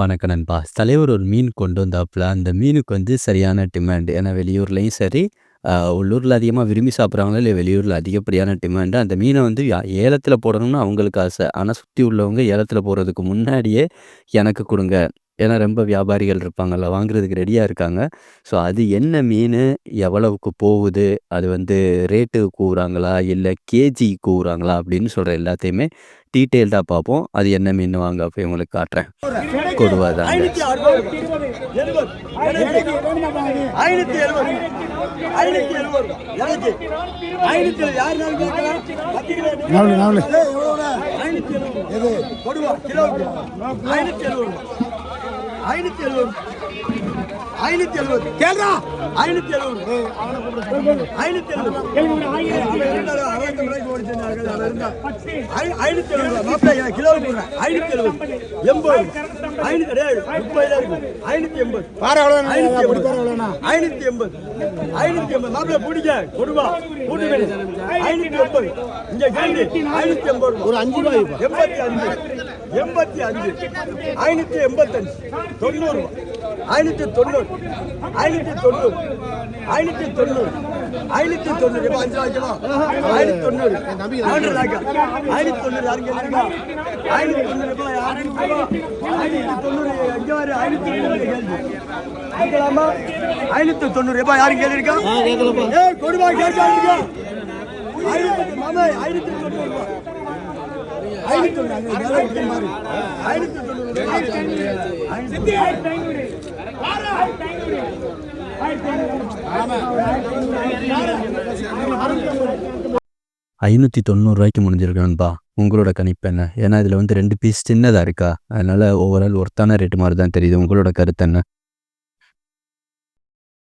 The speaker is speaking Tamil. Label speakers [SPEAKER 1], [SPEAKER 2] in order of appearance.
[SPEAKER 1] வணக்கம் நண்பா. தலைவர் ஒரு மீன் கொண்டு வந்தாப்புல, அந்த மீனுக்கு வந்து சரியான டிமாண்ட். ஏன்னா வெளியூர்லேயும் சரி, உள்ளூரில் அதிகமாக விரும்பி சாப்பிட்றாங்களோ இல்லை வெளியூரில் அதிகப்படியான டிமாண்டு அந்த மீனை வந்து யா போடணும்னு அவங்களுக்கு ஆசை. ஆனால் சுற்றி உள்ளவங்க ஏலத்தில் போடுறதுக்கு முன்னாடியே எனக்கு கொடுங்க ஏன்னா ரொம்ப வியாபாரிகள் இருப்பாங்கல்ல, வாங்குறதுக்கு ரெடியா இருக்காங்க. ஸோ அது என்ன மீனு? எவ்வளவுக்கு போகுது? அது வந்து ரேட்டு கூவுறாங்களா? இல்ல கேஜி கூவுறாங்களா? அப்படின்னு சொல்ற எல்லாத்தையுமே டீட்டெயில்டா பார்ப்போம். அது என்ன மீன் வாங்க போய் உங்களுக்கு காட்டுறேன். கொடுவா தாங்க.
[SPEAKER 2] ஐநூத்தி எழுபது ஐநூத்தி எழுபது. ஐநூத்தி எழுபது. கிலோ கேள்றா ஐநூத்தி எழுபது. ஐநூத்தி எழுபது. அறுபத்தி ரூபாய்க்கு இருந்தார். ஐ- ஐநூத்தி எழுபது. மாப்பிள்ளை, கொடுங்க. ஐநூத்தி எழுபது. எண்பது. ஐநூத்தி முப்பதுல இருக்கு. ஐநூத்தி எண்பது. ஐநூத்தி எண்பது. ஐநூத்தி எண்பது. ஐநூத்தி எண்பது. மாப்பிள்ளை பிடிக்க கொடுவா கூட்டு ஐநூத்தி எண்பது. இங்க கேள்வி ஐநூத்தி எண்பது
[SPEAKER 3] ஒரு அஞ்சு ரூபாய்
[SPEAKER 2] எண்பத்தி அஞ்சு. எண்பத்தி அஞ்சு ஐநூத்தி எண்பத்தஞ்சு தொண்ணூறு ஐநூத்தி தொண்ணூறு ஐநூத்தி தொண்ணூறு ஐநூத்தி தொண்ணூறு ஐநூத்தி தொண்ணூறு அஞ்சு ரூபாய்க்குமா ஐநூத்தி தொண்ணூறு ஆர்டர் லாக்கா ஐநூத்தி தொண்ணூறு யாரும் கேட்குறீங்களா ஐநூத்தி தொண்ணூறு ஐநூத்தி தொண்ணூறு எங்க வரு ஐநூத்தி தொண்ணூறு கேள்வி கேட்கலாமா ஐநூத்தி தொண்ணூறு எப்ப யாரும் கேள்விருக்கா ஏய் கொடுவா கேட்காதீங்க ஐநூத்தி மாமா ஐநூத்தி தொண்ணூறு ரூபாய் ஐநூற்றி தொண்ணூறு அங்க
[SPEAKER 1] ரூபாய்க்கு உங்களோட கணிப்பு என்ன? ஏன்னா இதில் வந்து ரெண்டு பீஸ் சின்னதாக இருக்கா? அதனால் ஓவரால் ஒர்த்தான ரேட்டு மாதிரி தான் தெரியுது. உங்களோட கருத்து என்ன?